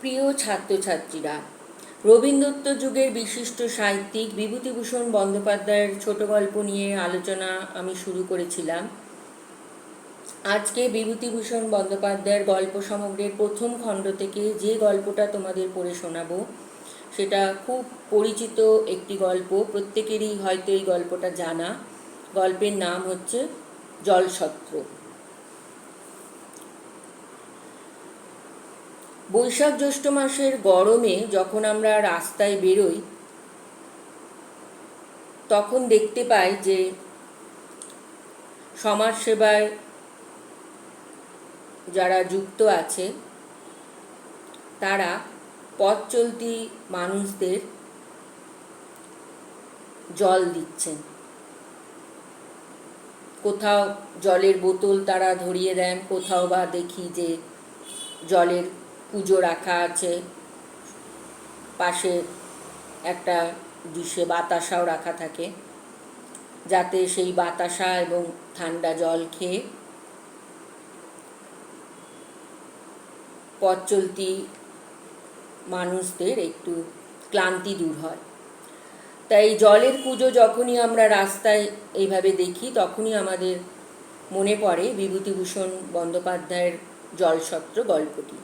প্রিয় ছাত্রছাত্রীরা, রবীন্দ্রত্ব যুগের বিশিষ্ট সাহিত্যিক বিভূতিভূষণ বন্দ্যোপাধ্যায়ের ছোট গল্প নিয়ে আলোচনা আমি শুরু করেছিলাম। আজকে বিভূতিভূষণ বন্দ্যোপাধ্যায়ের গল্প সমগ্রের প্রথম খণ্ড থেকে যে গল্পটা তোমাদের পড়ে শোনাবো, সেটা খুব পরিচিত একটি গল্প। প্রত্যেকেরই হয়তো এই গল্পটা জানা। গল্পের নাম হচ্ছে জলসত্র বৈশাখ জ্যৈষ্ঠ মাসের গরমে যখন আমরা রাস্তায় বেরোই, তখন দেখতে পাই যে সমাজসেবায় যারা যুক্ত আছে, তারা পথ চলতি মানুষদের জল দিচ্ছেন। কোথাও জলের বোতল তারা ধরিয়ে দেন, কোথাও বা দেখি যে জলের পুজো রাখা আছে। পাশে একটা ডিশে বাতাসাও রাখা থাকে। যাতে সেই বাতাসা এবং ঠান্ডা জল খেয়ে পথ চলতি মানুষদের একটু ক্লান্তি দূর হয়। তাই জলের পুজো যখনই আমরা রাস্তায় এইভাবে দেখি, তখনই আমাদের মনে পড়ে বিভূতিভূষণ বন্দ্যোপাধ্যায়ের জলসত্র গল্পটি।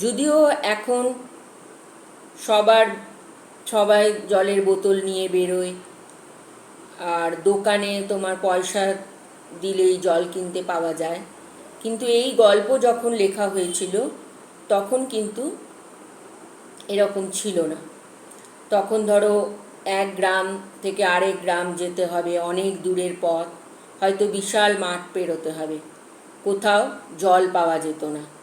যদিও এখন সবার, সবাই জলের বোতল নিয়ে বেরোয়। আর দোকানে তোমার পয়সা দিলেই জল কিনতে পাওয়া যায়। কিন্তু এই গল্প যখন লেখা হয়েছিল, তখন কিন্তু এরকম ছিল না। তখন ধরো এক গ্রাম থেকে আরেক গ্রাম যেতে হবে, অনেক দূরের পথ। হয়তো বিশাল মাঠ পেরোতে হবে। কোথাও জল পাওয়া যেত না।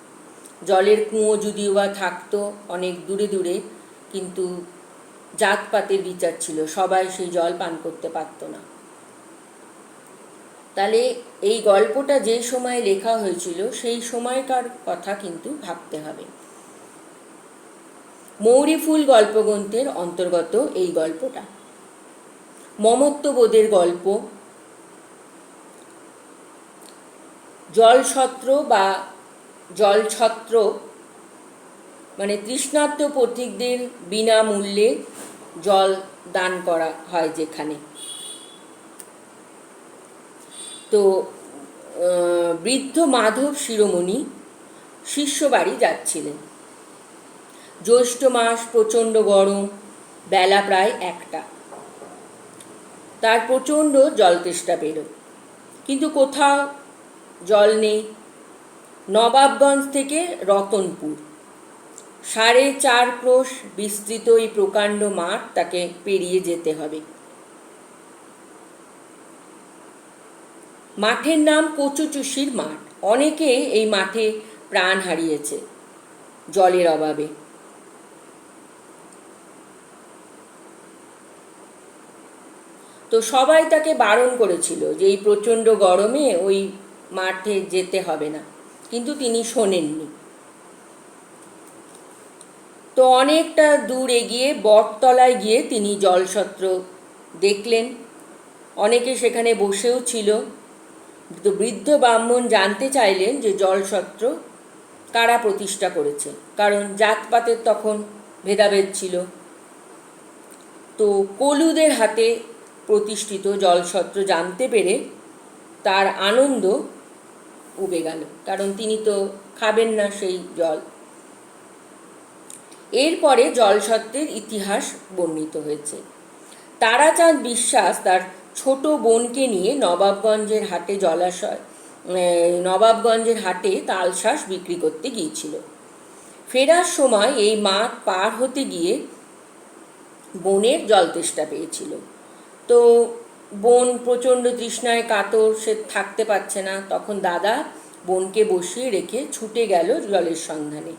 জলের কুঁয়ো যদিও বা থাকতো অনেক দূরে দূরে, কিন্তু জাতপাতের বিচার ছিল, সবাই সেই জল পান করতে পারতো না। তাহলে এই গল্পটা যে সময় লেখা হয়েছিল, সেই সময়কার কথা কিন্তু ভাবতে হবে। মৌরি ফুল গল্পগ্রন্থের অন্তর্গত এই গল্পটা। মমত্ববোধের গল্প। জলছত্র বা জলছত্র মানে তৃষ্ণার্ত পথিকদের বিনামূল্যে জল দান করা হয় যেখানে। তো বৃদ্ধ মাধব শিরোমণি শিষ্যবাড়ি যাচ্ছিলেন। জ্যৈষ্ঠ মাস প্রচণ্ড গরম, বেলা প্রায় একটা। তার প্রচণ্ড জল তেষ্টা পেল। কিন্তু কোথাও জল নেই নবাবগঞ্জ থেকে রতনপুর। সাড়ে চার ক্রোশ বিস্তৃত এই প্রকাণ্ড মাঠ তাকে পেরিয়ে যেতে হবে। মাঠের নাম কচুচুষির মাঠ। অনেকে এই মাঠে প্রাণ হারিয়েছে জলের অভাবে। তো সবাই তাকে বারণ করেছিল যে এই প্রচণ্ড গরমে ওই মাঠে যেতে হবে না। কিন্তু তিনি শোনেননি। তো অনেকটা দূর এগিয়ে বটতলায় গিয়ে তিনি জলসত্র দেখলেন। অনেকে সেখানে বসেও ছিল। তো বৃদ্ধ ব্রাহ্মণ জানতে চাইলেন যে জলসত্র কারা প্রতিষ্ঠা করেছে, কারণ জাতপাতের তখন ভেদাভেদ ছিল। তো কলুদের হাতে প্রতিষ্ঠিত জলসত্র জানতে পেরে তার আনন্দ উবে গেল, কারণ তিনি তো খাবেন না সেই জল। এরপরে জলসত্রের ইতিহাস বর্ণিত হয়েছে। তারাচাঁদ বিশ্বাস তার ছোট বোনকে নিয়ে নবাবগঞ্জের হাটে জলাশয় নবাবগঞ্জের হাটে তালশ্বাস বিক্রি করতে গিয়েছিল। ফেরার সময় এই মাঠ পার হতে গিয়ে বোনের জল তেষ্টা পেয়েছিল। তো বোন প্রচণ্ড তৃষ্ণায় কাতর, সে থাকতে পারছে না। তখন দাদা বোনকে বসিয়ে রেখে ছুটে গেল জলের সন্ধানে।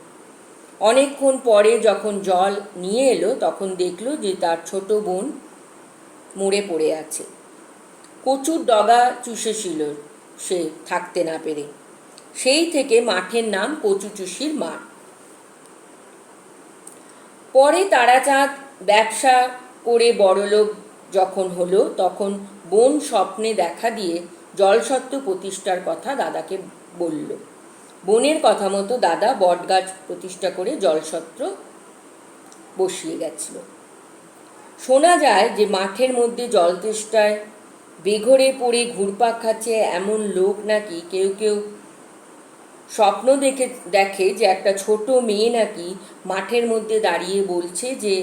অনেকক্ষণ পরে যখন জল নিয়ে এলো, তখন দেখল যে তার ছোট বোন মরে পড়ে আছে। কচুর ডগা চুষেছিল সে থাকতে না পেরে। সেই থেকে মাঠের নাম কচুচুষির মাঠ। পরে তারাচাঁদ ব্যবসা করে বড়লোক যখন হলো তখন বোন স্বপ্নে দেখা দিয়ে জলসত্ত্ব প্রতিষ্ঠার কথা দাদাকে বলল। বোনের কথা মতো দাদা বটগাছ প্রতিষ্ঠা করে জলসত্র বসিয়ে গেছিল। শোনা যায় যে মাঠের মধ্যে জল তেষ্টায় বেঘরে পড়ে ঘুরপাক খাচ্ছে এমন লোক নাকি কেউ কেউ। স্বপ্ন দেখে দেখে যে একটা ছোট মেয়ে নাকি মাঠের মধ্যে দাঁড়িয়ে বলছে যে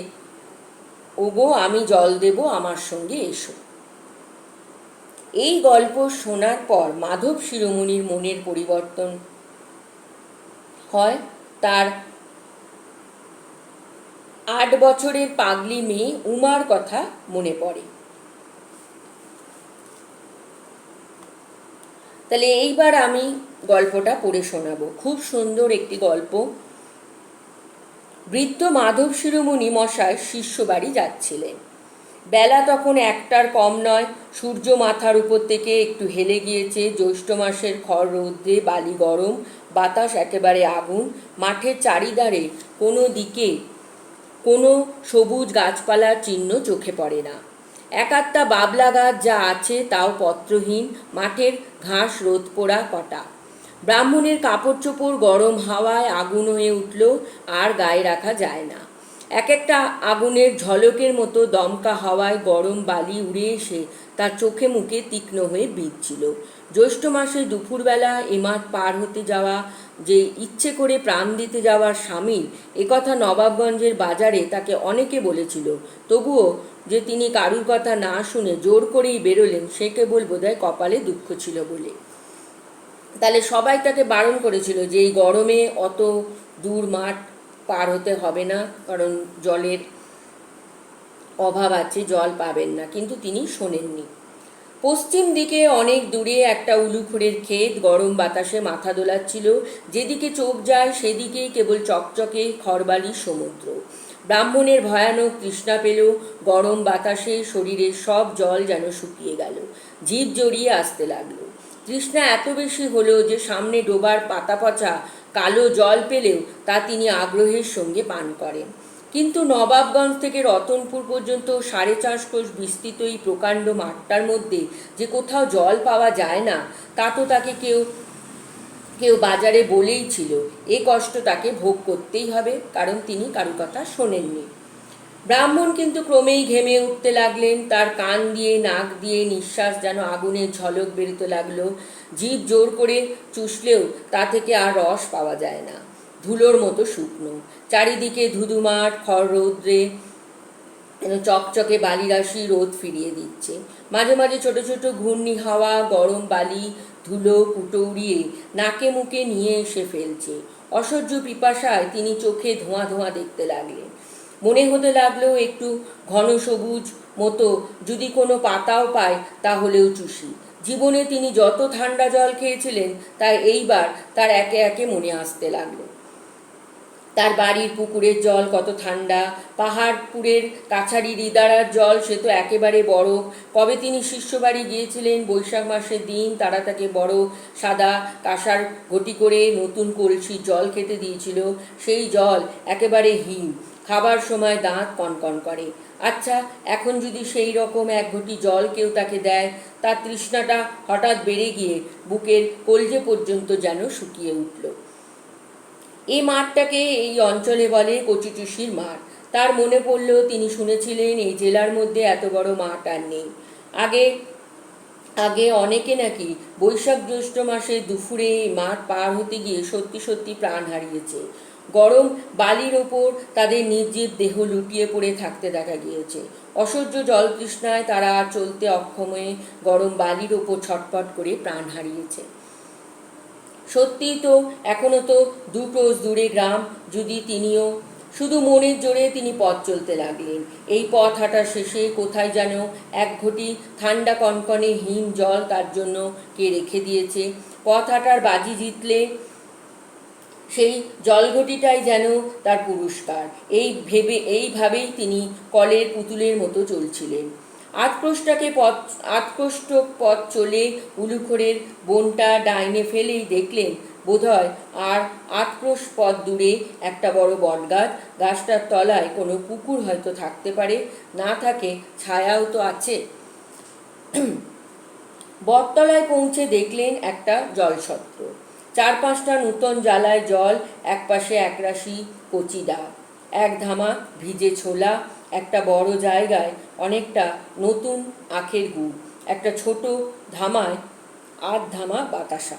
ওগো, আমি জল দেব, আমার সঙ্গে এসো। এই গল্প শোনার পর মাধব শিরোমণির মনের পরিবর্তন হয়। তার আট বছরের পাগলি মেয়ে উমার কথা মনে পড়ে। তাহলে এইবার আমি গল্পটা পড়ে শোনাবো। খুব সুন্দর একটি গল্প বৃদ্ধ মাধব শিরোমণি মশায় শিষ্য বাড়ি যাচ্ছিলেন। বেলা তখন একটার কম নয়, সূর্য মাথার উপর থেকে একটু হেলে গিয়েছে, জ্যৈষ্ঠ মাসের খড় রৌদ্রে বালি গরম, বাতাস একেবারে আগুন, মাঠের চারিধারে কোনো দিকে কোনো সবুজ গাছপালার চিহ্ন চোখে পড়ে না। একাত্তা বাবলা গাছ যা আছে তাও পত্রহীন, মাঠের ঘাস রোদ পোড়া কটা। ব্রাহ্মণের কাপড় চোপড় গরম হাওয়ায় আগুন হয়ে উঠল, আর গায়ে রাখা যায় না। এক একটা আগুনের ঝলকের মতো দমকা হাওয়ায় গরম বালি উড়ে এসে তার চোখে মুখে তীক্ষ্ণ হয়ে বিঁধছিল। জ্যৈষ্ঠ মাসে দুপুরবেলা এ মাঠ পার হতে যাওয়া, যে ইচ্ছে করে প্রাণ দিতে যাওয়ার স্বামী একথা নবাবগঞ্জের বাজারে তাকে অনেকে বলেছিল। তবুও যে তিনি কারুর কথা না শুনে জোর করেই বেরোলেন, সে কেবল বোধহয় কপালে দুঃখ ছিল বলে। তাহলে সবাই তাকে বারণ করেছিল যে এই গরমে অত দূর মাঠ পার হতে হবে না, কারণ জলের অভাব আছে, জল পাবেন না। কিন্তু তিনি শোনেননি। পশ্চিম দিকে অনেক দূরে একটা উলুখুরের ক্ষেত, গরম বাতাসে মাথা দোলাচ্ছিল। যেদিকে চোখ যায়, সেদিকেই কেবল চকচকে খরবালি সমুদ্র। ব্রাহ্মণের ভয়ানক তৃষ্ণা পেল, গরম বাতাসে শরীরের সব জল যেন শুকিয়ে গেল। জীব জড়িয়ে আসতে লাগল। তৃষ্ণা এত বেশি হলেও যে সামনে ডোবার পাতা পচা কালো জল পেলেও তা তিনি আগ্রহের সঙ্গে পান করেন। কিন্তু নবাবগঞ্জ থেকে রতনপুর পর্যন্ত সাড়ে চার কোষ বিস্তৃত এই প্রকাণ্ড মাঠটার মধ্যে যে কোথাও জল পাওয়া যায় না, তা তো তাকে কেউ কেউ বাজারে বলেই ছিল। এ কষ্ট তাকে ভোগ করতেই হবে, কারণ তিনি কারু কথা শোনেননি। ব্রাহ্মণ কিন্তু ক্রমেই ঘেমে উঠতে লাগলেন, তার কান দিয়ে, নাক দিয়ে নিঃশ্বাস যেন আগুনের ঝলক বেরোতে লাগল। জীব জোর করে চুষলেও তা থেকে আর রস পাওয়া যায় না। ধুলোর মতো শুকনো। চারিদিকে ধুধুমাঠ খড় রৌদ্রে চকচকে বালিরাশি রোদ ফিরিয়ে দিচ্ছে। মাঝে মাঝে ছোট ছোট ঘূর্ণি হাওয়া, গরম বালি, ধুলো কুটো উড়িয়ে নাকে মুখে নিয়ে এসে ফেলছে। অসহ্য পিপাসায় তিনি চোখে ধোঁয়া ধোঁয়া দেখতে লাগলেন। মনে হতে লাগল একটু ঘন সবুজ মতো। যদি কোনো পাতাও পায় তাহলেও চুষি। জীবনে তিনি যত ঠান্ডা জল খেয়েছিলেন তা এইবার তার একে একে মনে আসতে লাগল। তার বাড়ির পুকুরের জল কত ঠান্ডা, পাহাড়পুরের কাছারি ইদারার জল সে তো একেবারে বরফ কবে তিনি শিষ্য বাড়ি গিয়েছিলেন, বৈশাখ মাসের দিন তারা তাকে বড় সাদা কাঁসার ঘটি করে নতুন কলসি জল খেতে দিয়েছিল। সেই জল একেবারে হিম খাবার সময় দাঁত কনকন করে। আচ্ছা এখন যদি সেই রকম এক ঘটি জল কেউ তাকে দেয়, তার তৃষ্ণাটা হঠাৎ বেড়ে গিয়ে বুকের কলজে পর্যন্ত যেন শুকিয়ে উঠল। এই মাঠটাকে এই অঞ্চলে বলে কচুচুষির মাঠ। তার মনে পড়লেও তিনি শুনেছিলেন, এই জেলার মধ্যে এত বড় মাঠ আর নেই। আগে আগে অনেকে নাকি বৈশাখ জ্যৈষ্ঠ মাসে দুপুরে মাঠ পার হতে গিয়ে সত্যি সত্যি প্রাণ হারিয়েছে। গরম বালির ওপর তাদের নির্জীব দেহ লুটিয়ে পড়ে থাকতে দেখা গিয়েছে। অসহ্য জল তৃষ্ণায় তারা চলতে অক্ষম হয়ে গরম বালির ওপর ছটপট করে প্রাণ হারিয়েছে। সত্যিই তো এখনও তো দুটো দূরে গ্রাম, যদি তিনিও শুধু মনের জোরে তিনি পথ চলতে লাগলেন। এই পথ হাঁটার শেষে কোথায় যেন এক ঘটি ঠান্ডা কনকনে হিম জল তার জন্য কে রেখে দিয়েছে। পথ হাঁটার বাজি জিতলে সেই জলঘটিটাই যেন তার পুরস্কার। এই ভেবে, এইভাবেই তিনি কলের পুতুলের মতো চলছিলেন। আটক্রোশটাকে পথ আটক্রোষ্ট পথ চলে উলুখোরের বনটা ডাইনে ফেলেই দেখলেন, বোধহয় আর আটক্রোশ পথ দূরে একটা বড় বটগাছ। গাছটার তলায় কোনো পুকুর হয়তো থাকতে পারে, না থাকে ছায়াও তো আছে। বটতলায় পৌঁছে দেখলেন একটা জলসত্র চার পাঁচটা নূতন জ্বালায় জল, একপাশে একরাশি কচি ডা এক ধামা ভিজে ছোলা, একটা বড় জায়গায় অনেকটা নতুন আখের গুড়, একটা ছোট ধামায় আধ ধামা বাতাসা।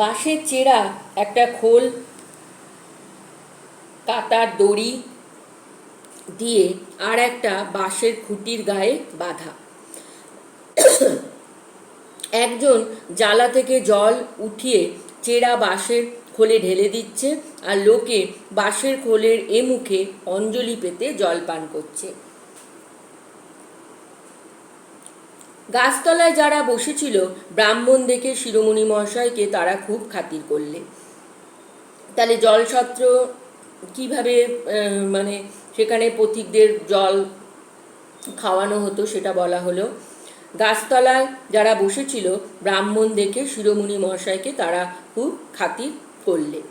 বাঁশের চেরা, একটা খোল, কাতার দড়ি দিয়ে আর একটা বাঁশের খুঁটির গায়ে বাঁধা। একজন জ্বালা থেকে জল উঠিয়ে চেরা বাঁশের খোলে ঢেলে দিচ্ছে আর লোকে বাঁশের খোলের এ মুখে অঞ্জলি পেতে জল পান করছে। গাছতলায় যারা বসেছিল, ব্রাহ্মণ দেখে শিরোমণি মহাশয়কে তারা খুব খাতির করলে। তাহলে জলছত্র কীভাবে মানে সেখানে পথিকদের জল খাওয়ানো হতো, সেটা বলা হলো। গাছতলায় যারা বসেছিল, ব্রাহ্মণ দেখে শিরোমণি মহাশয়কে তারা খুব খাতির করলে।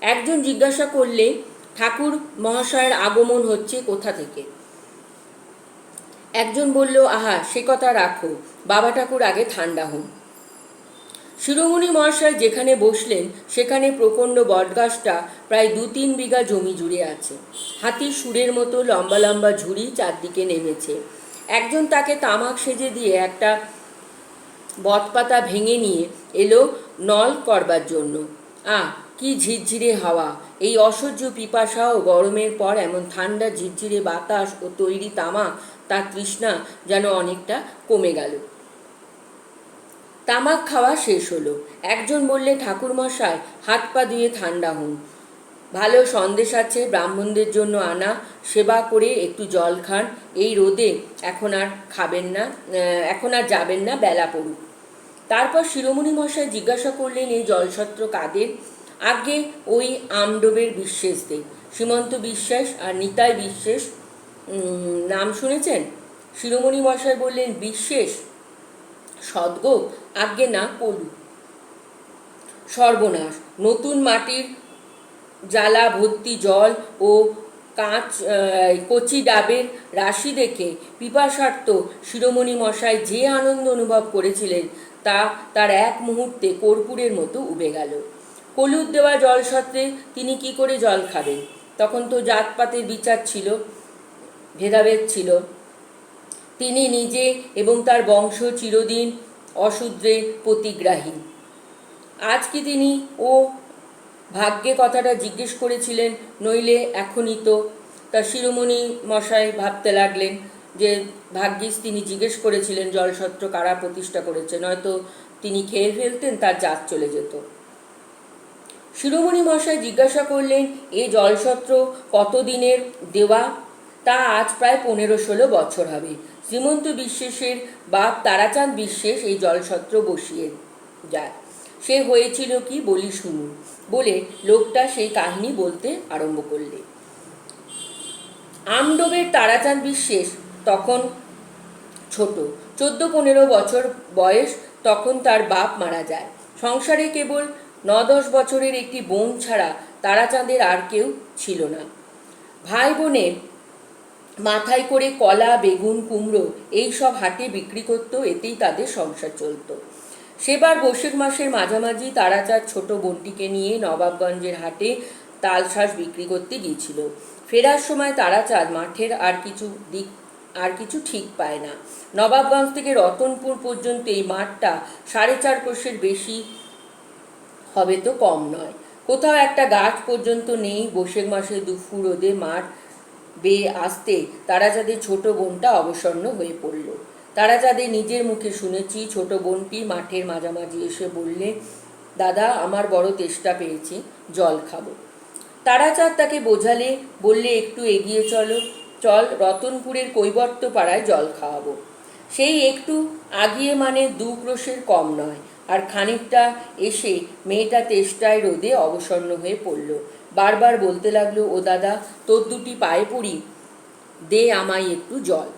একজন জিজ্ঞাসা করলে, ঠাকুর, মহাশয়ের আগমন হচ্ছে কোথা থেকে? একজন বলল, আহা, সে কথা রাখো। বাবা ঠাকুর আগে ঠান্ডা হন। শিরোমণি মহাশয় যেখানে বসলেন, সেখানে প্রকাণ্ড বটগাছটা প্রায় দু তিন বিঘা জমি জুড়ে আছে। হাতির সুরের মতো লম্বা লম্বা ঝুড়ি চারদিকে নেমেছে। একজন তাকে তামাক সেজে দিয়ে একটা বটপাতা ভেঙে নিয়ে এলো নল করবার জন্য। আহ, কি ঝিরঝিরে হাওয়া! এই অসহ্য পিপাসা ও গরমের পর এমন ঠান্ডা, ঝিরঝিরে বাতাস ও তৈরি তামাক তার তৃষ্ণা যেন অনেকটা কমে গেল। তামাক খাওয়া শেষ হলো। একজন বললে, ঠাকুরমশাই, হাত পা ধুয়ে ঠান্ডা হন। ভালো সন্দেশ আছে ব্রাহ্মণদের জন্য আনা, সেবা করে একটু জল খান। এই রোদে এখন আর খাবেন না এখন আর যাবেন না, বেলা পড়ুক। তারপর শিরোমণি মশাই জিজ্ঞাসা করলেন, এই জলছত্র কাদের? আগে ওই আমডোবের বিশ্বাস দে সীমন্ত বিশ্বাস আর নিতাই বিশ্বাস। নাম শুনেছেন? শিরোমণি মশাই বললেন, বিশ্বাস? সদ্গ আজ্ঞে না পলু সর্বনাশ। নতুন মাটির জ্বালা, ভর্তি জল ও কাঁচ কচি ডাবের রাশি দেখে পিপাসার্থ শিরোমণি মশাই যে আনন্দ অনুভব করেছিলেন তা তার এক মুহূর্তে কর্পূরের মতো উবে গেল। হলুদ দেওয়া জল সত্ত্বে তিনি কি করে জল খাবেন? তখন তো জাতপাতের বিচার ছিল, ভেদাভেদ ছিল। তিনি নিজে এবং তার বংশ চিরদিন অশূদ্রে প্রতিগ্রাহী। আজ কি তিনি ও ভাগ্যে কথাটা জিজ্ঞেস করেছিলেন, নইলে এখনই তো। তা শিরোমণি মশাই ভাবতে লাগলেন যে ভাগ্যিস তিনি জিজ্ঞেস করেছিলেন, জলসত্র কারা প্রতিষ্ঠা করেছে, নয়তো তিনি খেয়ে ফেলতেন, তার জাত চলে যেত। শিরোমণি মশাই জিজ্ঞাসা করলেন এই জলসত্র কতদিনের দেওয়া? তা আজ প্রায় পনেরো ষোলো বছর হবে। শ্রীমন্ত বিশ্বাসের বাপ তারাচাঁদ বিশ্বাস এই জলসত্র বসিয়ে যায়। সে হয়েছিল কি বলি শুনুন, বলে লোকটা সেই কাহিনী বলতে আরম্ভ করলে। আমডোবের তারাচাঁদ বিশ্বাস তখন ছোট চোদ্দ পনেরো বছর বয়স তখন তার বাপ মারা যায়। সংসারে কেবল ন দশ বছরের একটি বোন ছাড়া তারাচাঁদের আর কেউ ছিল না। ভাই বোনের মাথায় করে কলা, বেগুন, কুমড়ো এই সব হাটে বিক্রি করতো, এতেই তাদের সংসার চলতো। সেবার বৈশাখ মাসের মাঝামাঝি তারাচাঁদ ছোট বোনটিকে নিয়ে নবাবগঞ্জের হাটে তালশাঁস বিক্রি করতে গিয়েছিল। ফেরার সময় তারাচাঁদ মাঠের আর কিছু দিক, আর কিছু ঠিক পায় না। নবাবগঞ্জ থেকে রতনপুর পর্যন্ত এই মাঠটা সাড়ে চার কোষের বেশি হবে তো কম নয়। কোথাও একটা গাছ পর্যন্ত নেই। বৈশাখ মাসে দুপুর রোদে মাঠ বেয়ে আসতে তারা যাদের ছোট বোনটা অবসন্ন হয়ে পড়ল। তারা যাদের নিজের মুখে শুনেছি, ছোট বোনটি মাঠের মাঝামাঝি এসে বললে, দাদা, আমার বড় তেষ্টা পেয়েছে, জল খাব। তারাচাঁদ তাকে বোঝালে, বললে, একটু এগিয়ে চলো, চল রতনপুরের কৈবর্ত পাড়ায় জল খাওয়াবো। সেই একটু আগিয়ে মানে দু ক্রোশের কম নয়, আর খানিকটা এসে মেয়েটা তেষ্টায় রোদে অবসন্ন হয়ে পড়ল। বারবার বলতে লাগল, ও দাদা, তোর দুটি পায়ে পড়ি, দে আমায় একটু জল।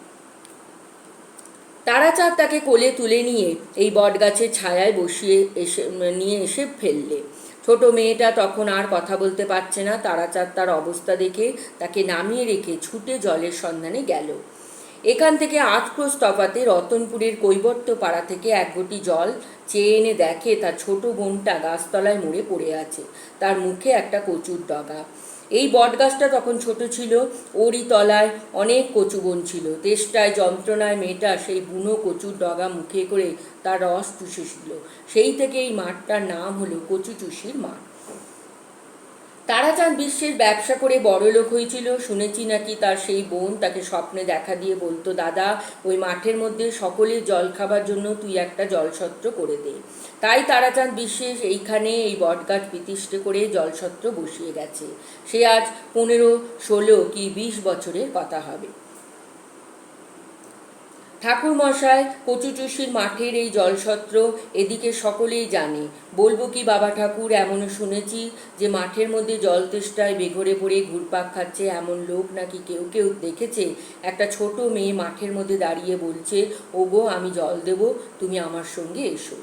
তারাচাঁদ তাকে কোলে তুলে নিয়ে এই বটগাছের ছায়ায় বসিয়ে এসে, নিয়ে এসে ফেললে। ছোট মেয়েটা তখন আর কথা বলতে পারছে না। তারাচাঁদ তার অবস্থা দেখে তাকে নামিয়ে রেখে ছুটে জলের সন্ধানে গেল। এখান থেকে আটক্রোশ তফাতে রতনপুরের কৈবর্ত পাড়া থেকে এক ঘটি জল চেয়ে এনে দেখে তার ছোট বোনটা গাছতলায় মরে পড়ে আছে। তার মুখে একটা কচুর ডগা। এই বটগাছটা তখন ছোট ছিল, ওরই তলায় অনেক কচু বন ছিল। তেষ্টায়, যন্ত্রণায় মেয়েটা সেই বুনো কচুর ডগা মুখে করে তার রস চুষেছিল সেই থেকে এই মাঠটার নাম হলো কচু চুষির মাঠ। তারাচাঁদ বিশ্বের ব্যবসা করে বড় লোক হয়েছিল। শুনেছি নাকি তার সেই বোন তাকে স্বপ্নে দেখা দিয়ে বলতো, দাদা, ওই মাঠের মধ্যে সকলের জল খাবার জন্য তুই একটা জলসত্র করে দে। তাই তারাচাঁদ বিশ্বের এইখানে এই বটগাছ প্রতিষ্ঠা করে জলসত্র বসিয়ে গেছে। সে আজ পনেরো, ষোলো কি বিশ বছরের কথা হবে। ঠাকুর মশাই কচুচুষির মাঠের এই জলসত্র এদিকে সকলেই জানে। বলব কি, বাবা ঠাকুর, এমনও শুনেছি যে মাঠের মধ্যে জল তেষ্টায় বেঘরে পড়ে ঘুরপাক খাচ্ছে এমন লোক নাকি কেউ কেউ দেখেছে? একটা ছোট মেয়ে মাঠের মধ্যে দাঁড়িয়ে বলছে, ওগো, আমি জল দেব, তুমি আমার সঙ্গে এসো।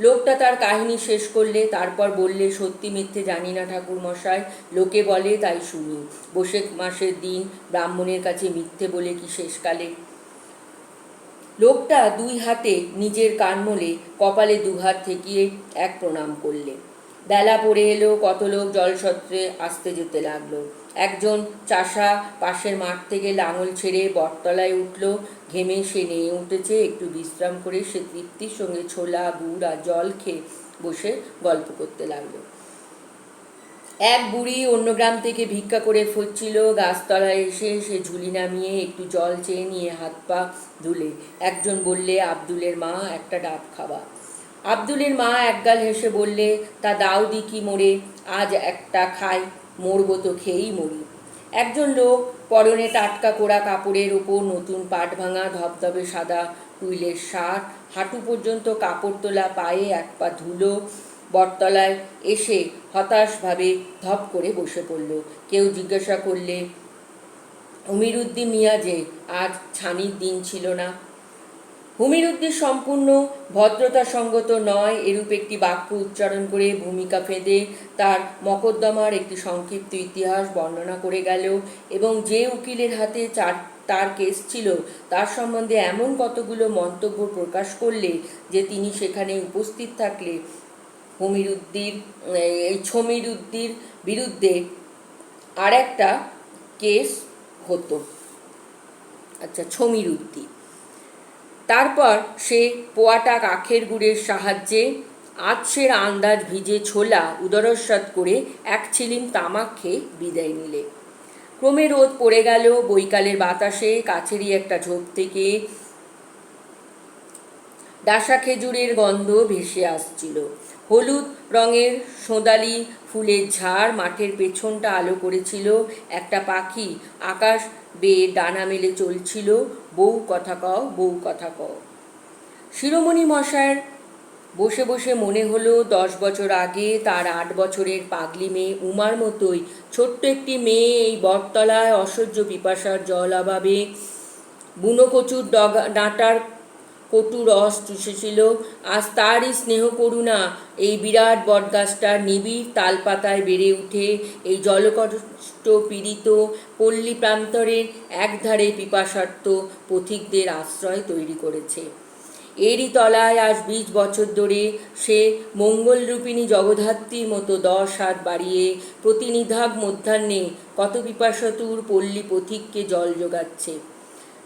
লোকটা তার কাহিনী শেষ করলে, তারপর বললে, সত্যি মিথ্যে জানি না ঠাকুর মশাই লোকে বলে তাই শুনি। বসে মাসের দিন ব্রাহ্মণের কাছে মিথ্যে বলে কি শেষকালে লোকটা দুই হাতে নিজের কানমলে কপালে দুহাত ঠেকিয়ে এক প্রণাম করলে। বেলা পড়ে এলো, কত লোক জলসত্রে আসতে যেতে লাগল। একজন চাষা পাশের মাঠ থেকে লাঙল ছেড়ে বটতলায় উঠল। ঘেমে সে নিয়ে উঠেছে, একটু বিশ্রাম করে সে তৃপ্তির সঙ্গে ছোলা, গুড় আর জল খেয়ে বসে গল্প করতে লাগল। এক বুড়ি অন্য গ্রাম থেকে ভিক্ষা করে ফুটছিল গাছতলায় এসে সে ঝুলি নামিয়ে একটু জল চেয়ে নিয়ে হাত পা ধুলে একজন বললে, আব্দুলের মা, একটা ডাব খাবা। আব্দুলের মা একগাল হেসে বললে, তা দাও দি কি মোড়ে আজ একটা খাই, মরবো তো খেয়েই মরি। একজন লোক পরনে টাটকা কোড়া কাপড়ের ওপর নতুন পাট ভাঙা ধবধবে সাদা টুইলের শার্ট, হাঁটু পর্যন্ত কাপড় তোলা পায়ে এক পা ধুলো বটতলায় এসে হতাশভাবে ধপ করে বসে পড়ল। কেউ জিজ্ঞাসা করলে উমিরুদ্দিন মিয়া যে, আজ ছানির দিন ছিল না? হুমিরুদ্দিন সম্পূর্ণ ভদ্রতা সঙ্গত নয়, এরূপ একটি বাক্য উচ্চারণ করে ভূমিকা ফেঁদে তার মকদ্দমার একটি সংক্ষিপ্ত ইতিহাস বর্ণনা করে গেল এবং যে উকিলের হাতে চার, তার কেস ছিল, তার সম্বন্ধে এমন কতগুলো মন্তব্য প্রকাশ করলে যে তিনি সেখানে উপস্থিত থাকলে হমিরুদ্দির এই ছমিরুদ্দির বিরুদ্ধে আর একটা কেস হতো। আচ্ছা ছমিরুদ্দি তারপর সে পোয়াটা কাখের গুড়ের সাহায্যে আতসের আন্দাজ ভিজে ছোলা উদরস্বাদ করে এক ছিলিম তামাক খেয়ে বিদায় নিলে। ক্রমে রোদ পড়ে গেল, বৈকালের বাতাসে কাছেরই একটা ঝোপ থেকে ডাসা খেজুরের গন্ধ ভেসে আসছিল। হলুদ রঙের সোঁদালি ফুলের ঝাড় মাঠের পেছনটা আলো করেছিল। একটা পাখি আকাশ বেয়ে ডানা মেলে চলছিল। বউ কথা কও, বউ কথা কও। শিরোমণি মশায়ের বসে বসে মনে হলো দশ বছর আগে তার আট বছরের পাগলি মেয়ে উমার মতোই ছোট্ট একটি মেয়ে এই বটতলায় অসহ্য পিপাসার জল অভাবে বুনো কচুর ডগা ডাঁটার কটু রস চুষেছিল। আজ তারই স্নেহ করুণা। এই বিরাট বটগাছটার নিবিড় তালপাতায় বেড়ে উঠে এই জলকষ্ট পীড়িত পল্লী প্রান্তরের একধারে পিপাসার্থ পথিকদের আশ্রয় তৈরি করেছে। এরই তলায় আজ বিশ বছর ধরে সে মঙ্গলরূপিণী জগধাত্রীর মতো দশ হাত বাড়িয়ে প্রতিনিধাব মধ্যাহ্নে কত পিপাসতুর পল্লী পথিককে জল যোগাচ্ছে।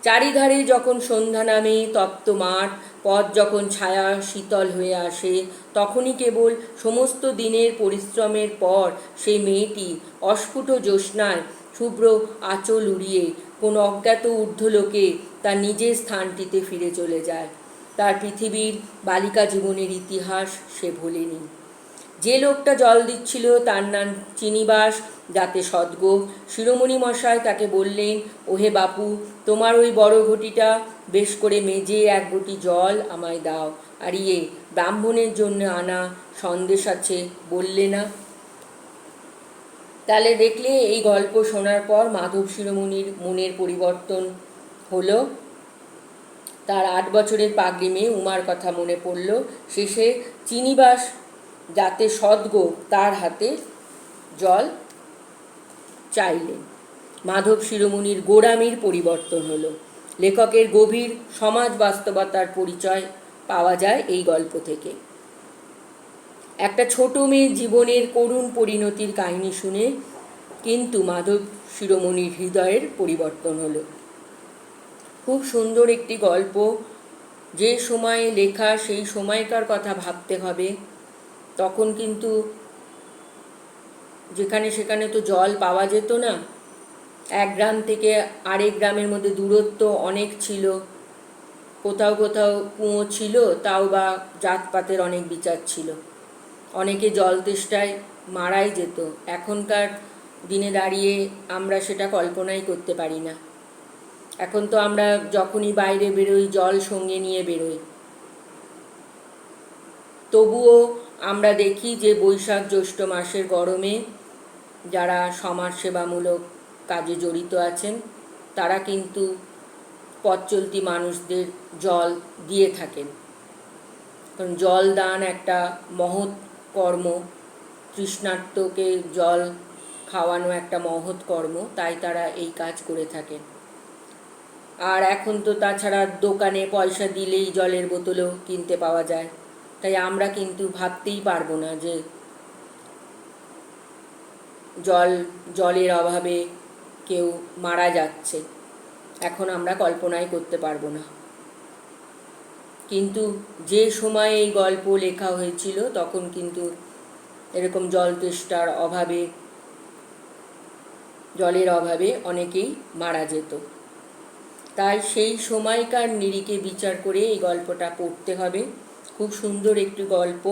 চারিধারে যখন সন্ধ্যা নামে, তপ্ত মাঠ, পথ যখন ছায়া শীতল হয়ে আসে, তখনই কেবল সমস্ত দিনের পরিশ্রমের পর সেই মেয়েটি অস্ফুট জ্যোৎস্নায় শুভ্র আঁচল উড়িয়ে কোন অজ্ঞাত ঊর্ধ্বলোকে তার নিজের স্থানটিতে ফিরে চলে যায়। তার পৃথিবীর বালিকা জীবনের ইতিহাস সে ভোলেনি। যে লোকটা জল দিচ্ছিল তার নাম চিনিবাস, যাতে সদ্গো শিরোমণি মশাই তাকে বললেন, ওহে বাপু, তোমার ওই বড় ঘটিটা বেশ করে মেজে এক ঘটি জল আমায় দাও। আর ইয়ে ব্রাহ্মণের জন্য আনা সন্দেশ আছে বললে না? তাহলে দেখলে এই গল্প শোনার পর মাধব শিরোমণির মনের পরিবর্তন হলো। তার আট বছরের পাগলি মেয়ে উমার কথা মনে পড়ল। শেষে চিনিবাস যাতে সদ্গো তার হাতে জল চাইলেন মাধব শিরোমণির গোড়ামির পরিবর্তন হলো। লেখকের গভীর সমাজ বাস্তবতার পরিচয় পাওয়া যায় এই গল্প থেকে। একটা ছোট মেয়ের জীবনের করুণ পরিণতির কাহিনী শুনে কিন্তু মাধব শিরোমণির হৃদয়ের পরিবর্তন হলো। খুব সুন্দর একটি গল্প। যে সময়ে লেখা, সেই সময়কার কথা ভাবতে হবে। তখন কিন্তু যেখানে সেখানে তো জল পাওয়া যেত না। এক গ্রাম থেকে আরেক গ্রামের মধ্যে দূরত্ব অনেক ছিল। কোথাও কোথাও কুঁয়ো ছিল, তাও বা জাতপাতের অনেক বিচার ছিল। অনেকে জল তেষ্টায় মারাই যেত। এখনকার দিনে দাঁড়িয়ে আমরা সেটা কল্পনাই করতে পারি না। এখন তো আমরা যখনই বাইরে বেরোই, জল সঙ্গে নিয়ে বেরোই। তবুও আমরা দেখি যে বৈশাখ জ্যৈষ্ঠ মাসের গরমে যারা সমাজসেবামূলক কাজে জড়িত আছেন, তারা কিন্তু পথ চলতি মানুষদের জল দিয়ে থাকেন। কারণ জল দান একটা মহৎ কর্ম, তৃষ্ণার্তকে জল খাওয়ানো একটা মহৎ কর্ম, তাই তারা এই কাজ করে থাকেন। আর এখন তো তাছাড়া দোকানে পয়সা দিলেই জলের বোতলও কিনতে পাওয়া যায়। তাই আমরা কিন্তু ভাবতেই পারব না যে জল, জলের অভাবে কেউ মারা যাচ্ছে। এখন আমরা কল্পনাই করতে পারব না। কিন্তু যে সময়ে এই গল্প লেখা হয়েছিল, তখন কিন্তু এরকম জল তেষ্টার অভাবে, জলের অভাবে অনেকেই মারা যেত। তাই সেই সময়কার নিরিখে বিচার করে এই গল্পটা পড়তে হবে। খুব সুন্দর একটি গল্প।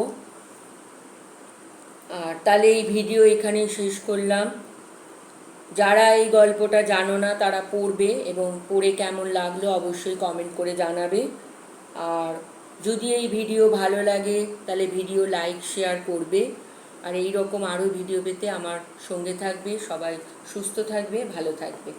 আর তাহলে এই ভিডিও এখানে শেষ করলাম। যারা এই গল্পটা জানো না, তারা পড়বে এবং পড়ে কেমন লাগল অবশ্যই কমেন্ট করে জানাবে। আর যদি এই ভিডিও ভালো লাগে, তাহলে ভিডিও লাইক শেয়ার করবে। আর এই রকম আরও ভিডিও পেতে আমার সঙ্গে থাকবে, সবাই সুস্থ থাকবে, ভালো থাকবে।